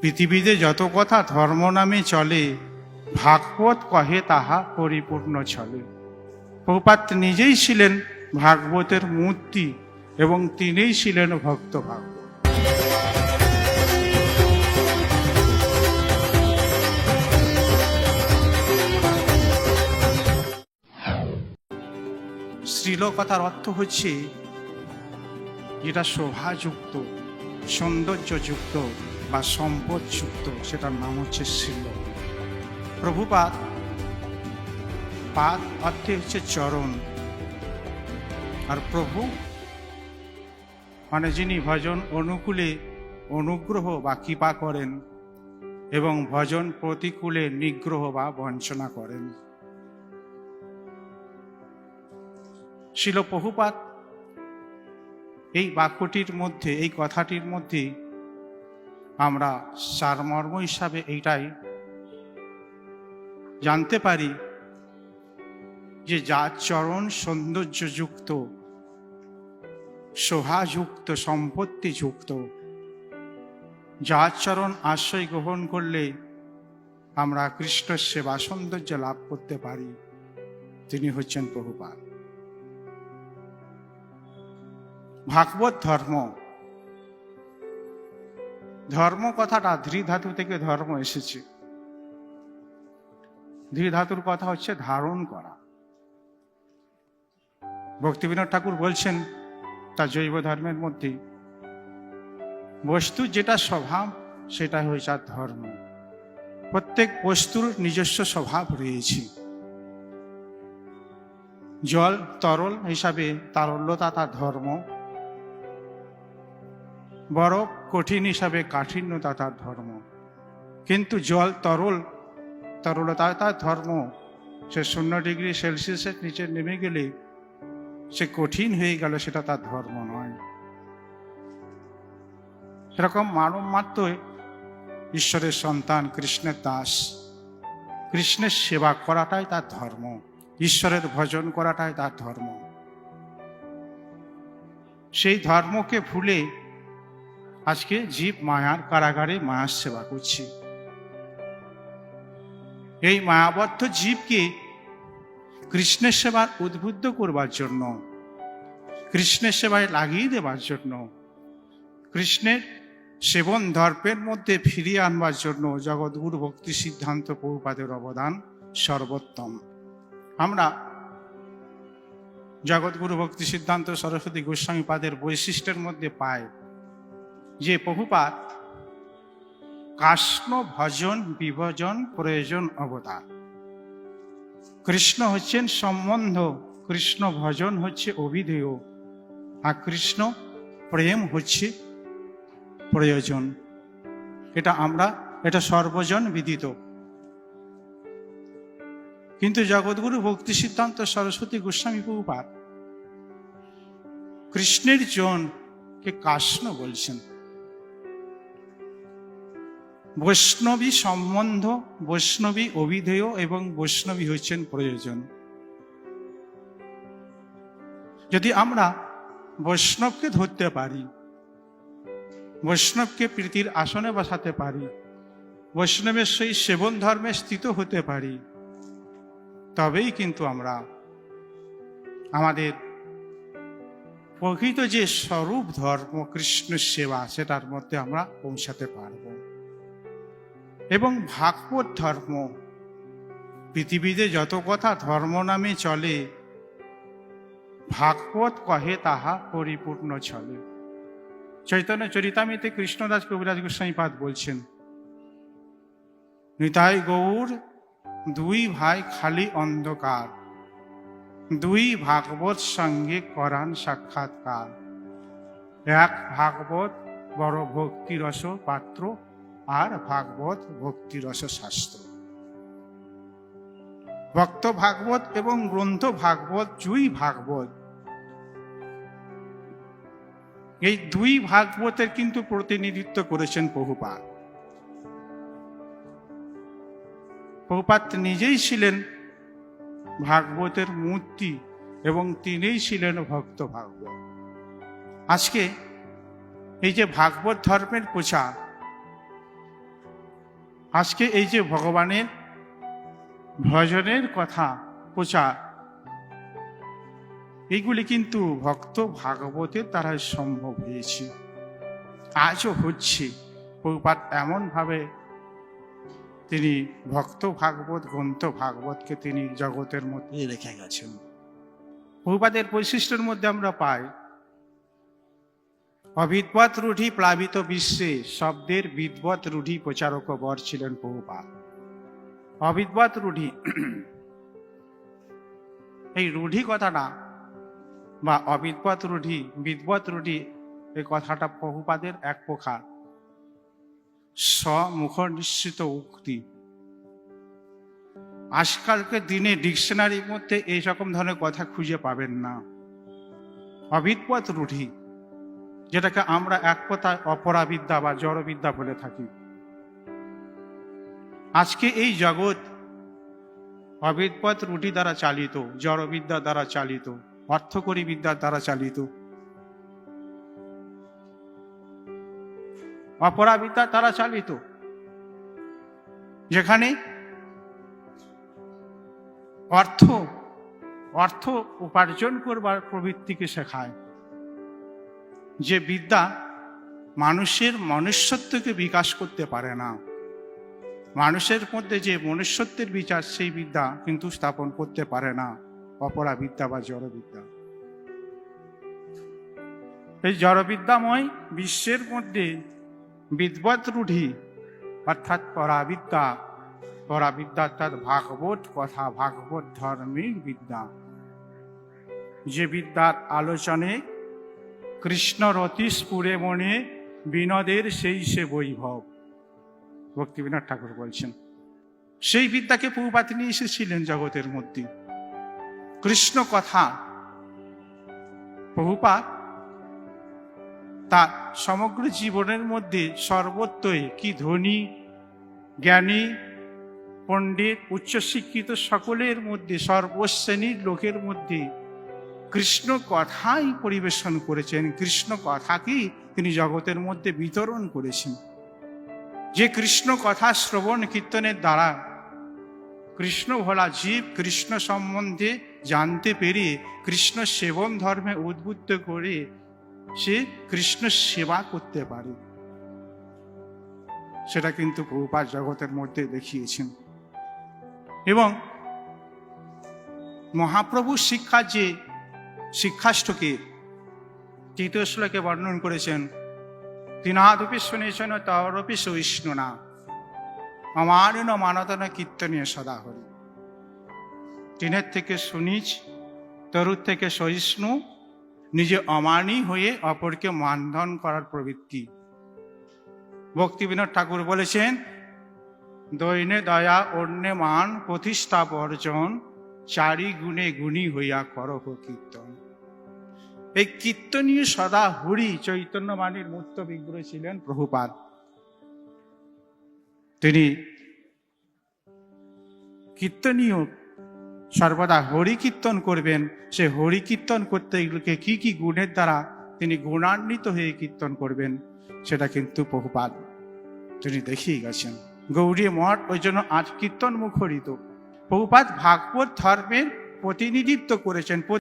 পৃথিবীতে যত কথা ধর্ম নামে চলে, ভাগবত কহে তাহা পরিপূর্ণ চলে। প্রপাত নিজেই ছিলেন ভাগবতের মূর্তি এবং তিনিই ছিলেন ভক্ত ভাগবত। শ্রীলকথার অর্থ হচ্ছে যেটা শোভাযুক্ত, সৌন্দর্যযুক্ত বা সম্পদযুক্ত সেটার নাম হচ্ছে শিল। প্রভুপাদ পাদ অর্থে হচ্ছে চরণ। আর প্রভু মানে যিনি ভজন অনুকূলে অনুগ্রহ বা কৃপা করেন এবং ভজন প্রতিকূলে নিগ্রহ বা বঞ্চনা করেন। শিল প্রভুপাত, এই বাক্যটির মধ্যে, এই কথাটির মধ্যে আমরা সারমর্ম হিসাবে এইটাই জানতে পারি যে যার চরণ সৌন্দর্যযুক্ত, শোভাযুক্ত, সম্পত্তিযুক্ত যার চরণ আশ্রয় গ্রহণ করলে আমরা কৃষ্ণ সেবা সৌন্দর্য লাভ করতে পারি। তিনি হচ্ছেন প্রভুপাত ভাগবত ধর্ম ধর্ম কথাটা, ধৃধাতু থেকে ধর্ম এসেছে। ধৃধাতুর কথা হচ্ছে ধারণ করা। ভক্তিবিনোদ ঠাকুর বলছেন তার জৈব ধর্মের মধ্যে বস্তু যেটা স্বভাব, সেটা হয়েছে আর ধর্ম। প্রত্যেক বস্তুর নিজস্ব স্বভাব রয়েছে। জল, তরল হিসাবে তারল্যতা তার ধর্ম। বরফ কঠিন হিসাবে কাঠিন্যতা তার ধর্ম। কিন্তু জল তরল তরলতা তার ধর্ম। সে শূন্য ডিগ্রি সেলসিয়াসের নিচে নেমে গেলে সে কঠিন হয়ে গেল, সেটা তার ধর্ম নয়। সেরকম মানব মাত্র ঈশ্বরের সন্তান, কৃষ্ণের দাস। কৃষ্ণের সেবা করাটাই তার ধর্ম। ঈশ্বরের ভজন করাটাই তার ধর্ম। সেই ধর্মকে ভুলে আজকে জীব মায়ার কারাগারে মায়ার সেবা করছি। এই মায়াবদ্ধ জীবকে কৃষ্ণের সেবার উদ্বুদ্ধ করবার জন্য, কৃষ্ণের সেবায় লাগিয়ে দেবার জন্য, কৃষ্ণের সেবন দর্পের মধ্যে ফিরিয়ে আনবার জন্য জগৎগুরু ভক্তি সিদ্ধান্ত প্রভুপাদের অবদান সর্বোত্তম। আমরা জগৎগুরু ভক্তি সিদ্ধান্ত সরস্বতী গোস্বামী পাদের বৈশিষ্ট্যের মধ্যে পাই যে প্রভুপাত কাষ্ণ ভজন বিভজন প্রয়োজন অবতার। কৃষ্ণ হচ্ছেন সম্বন্ধ, কৃষ্ণ ভজন হচ্ছে অভিধেয়, আর কৃষ্ণ প্রেম হচ্ছে প্রয়োজন। এটা আমরা, এটা সর্বজন বিদিত। কিন্তু জগৎগুরু ভক্তি সিদ্ধান্ত সরস্বতী গোস্বামী প্রভুপাত, কৃষ্ণের জনকে কাষ্ণ বলছেন। বৈষ্ণবী সম্বন্ধ, বৈষ্ণবী অভিধেয় এবং বৈষ্ণবী হচ্ছেন প্রয়োজন। যদি আমরা বৈষ্ণবকে ধরতে পারি, বৈষ্ণবকে প্রীতির আসনে বসাতে পারি, বৈষ্ণবের সেই সেবন ধর্মে স্থিত হতে পারি, তবেই কিন্তু আমরা আমাদের প্রকৃত যে স্বরূপ ধর্ম কৃষ্ণ সেবা, সেটার মধ্যে আমরা পৌঁছাতে পারব। এবং ভাগবত ধর্ম, পৃথিবীতে যত কথা ধর্ম নামে চলে, ভাগবত কহে তাহা পরিপূর্ণ চলে। চৈতন্য চরিতামিতে কৃষ্ণদাস কবিরাজ গোস্বামী পাদ বলছেন, নিতাই গৌর, দুই ভাই খালি অন্ধকার, দুই ভাগবত সঙ্গে করান সাক্ষাৎকার। এক ভাগবত বড় ভক্তিরস পাত্র আর ভাগবত ভক্তিরস শাস্ত্র। ভক্ত ভাগবত এবং গ্রন্থ ভাগবত, দুই ভাগবত। এই দুই ভাগবতের কিন্তু প্রতিনিধিত্ব করেছেন বহুপাত নিজেই ছিলেন ভাগবতের মূর্তি এবং তিনিই ছিলেন ভক্ত ভাগবত। আজকে এই যে ভাগবত ধর্মের প্রচার আজকে এই যে ভগবানের ভজনের কথা, প্রচার এইগুলি কিন্তু ভক্ত ভাগবতের দ্বারা সম্ভব হয়েছে। আজও হচ্ছে। প্রভুপাত এমনভাবে তিনি ভক্ত ভাগবত, গ্রন্থ ভাগবতকে তিনি জগতের মধ্যে রেখে গেছেন। প্রপাতের বৈশিষ্ট্যের মধ্যে আমরা পাই অবিদ্বত রূঢ়ি প্লাবিত বিশ্বে শব্দের বিদ্বত রূঢ়ি প্রচারক বর ছিলেন প্রভুপাত অবিদ্বত রূঢ়ি, এই রূঢ়ি কথাটা বা অবিদ্বত রূঢ়ি বিদ্বত রূঢ়ি, এই কথাটা বহুপাদের এক প্রকার। স্বমুখ নিশ্চিত উক্তি। আজকালকের দিনে ডিকশনারির মধ্যে এই রকম ধরনের কথা খুঁজে পাবেন না। অবিদ্বত রূঢ়ি যেটাকে আমরা এক কথায় অপরাবিদ্যা বা জড়বিদ্যা বলে থাকি। আজকে এই জগৎ অবিদ্বত রুটি দ্বারা চালিত, জড়বিদ্যা দ্বারা চালিত, অর্থকরী বিদ্যার দ্বারা চালিত। অপরাবিদ্যা দ্বারা চালিত। যেখানে অর্থ অর্থ উপার্জন করবার প্রবৃত্তিকে শেখায়। যে বিদ্যা মানুষের মনুষ্যত্বকে বিকাশ করতে পারে না। মানুষের মধ্যে যে মনুষ্যত্বের বিচার, সেই বিদ্যা কিন্তু স্থাপন করতে পারে না। অপরা বিদ্যা বা জড়বিদ্যা এই জড়বিদ্যাময় বিশ্বের মধ্যে বিদ্বত রূঢ়ি অর্থাৎ পরাবিদ্যা পরাবিদ্যা অর্থাৎ ভাগবত কথা, ভাগবত ধর্মের বিদ্যা। যে বিদ্যার আলোচনে কৃষ্ণ রতিস্পুরে মনে বিনোদের সেই সে বৈভব। ভক্তিবিনোদ ঠাকুর বলছেন, সেই বিদ্যাকে প্রভুপাত নিয়ে এসেছিলেন জগতের মধ্যে। কৃষ্ণ কথা, প্রভুপাত তার সমগ্র জীবনের মধ্যে সর্বত্রই কি ধনী, জ্ঞানী, পণ্ডিত, উচ্চশিক্ষিত সকলের মধ্যে, সর্বশ্রেণীর লোকের মধ্যে কৃষ্ণ কথাই পরিবেশন করেছেন। কৃষ্ণ কথাকেই তিনি জগতের মধ্যে বিতরণ করেছেন। যে কৃষ্ণ কথা শ্রবণ কীর্তনের দ্বারা কৃষ্ণ ভোলা জীব কৃষ্ণ সম্বন্ধে জানতে পেরে কৃষ্ণ সেবন ধর্মে উদ্বুদ্ধ করে সে কৃষ্ণ সেবা করতে পারে। সেটা কিন্তু প্রভুপাত জগতের মধ্যে দেখিয়েছেন। এবং মহাপ্রভু শিক্ষা যে শিক্ষাষ্টকে। তৃতীয় শ্লোকে বর্ণন করেছেন তিনাদপি শুনেছেন তরপি সহিষ্ণু না আমারিন মানতন কীর্তনীয় সদা হরি। তিনের থেকে শুনিজ তরুর থেকে সহিষ্ণু, নিজে অমানি হয়ে অপরকে মানধন করার প্রবৃত্তি। ভক্তিবিনোদ ঠাকুর বলেছেন, দৈনে দয়া অন্যে মান প্রতিষ্ঠা বর্জন চারি গুণে গুণী হইয়া করহ কীর্তন। এই কীর্তনীয় সদা হরি চৈতন্যবাণীর মূর্ত বিগ্রহ ছিলেন প্রভুপাদ। তিনি কীর্তনীয় সর্বদা হরি কীর্তন করবেন। সে হরি কীর্তন করতে এগুলোকে কি কি গুণের দ্বারা তিনি গুণান্বিত হয়ে কীর্তন করবেন, সেটা কিন্তু প্রভুপাদ তিনি দেখিয়ে গেছেন। গৌরী মঠ ওই জন্য আজ কীর্তন মুখরিত প্রভুপাত ভাগবত ধর্মের প্রতিনিধিত্ব করেছেন।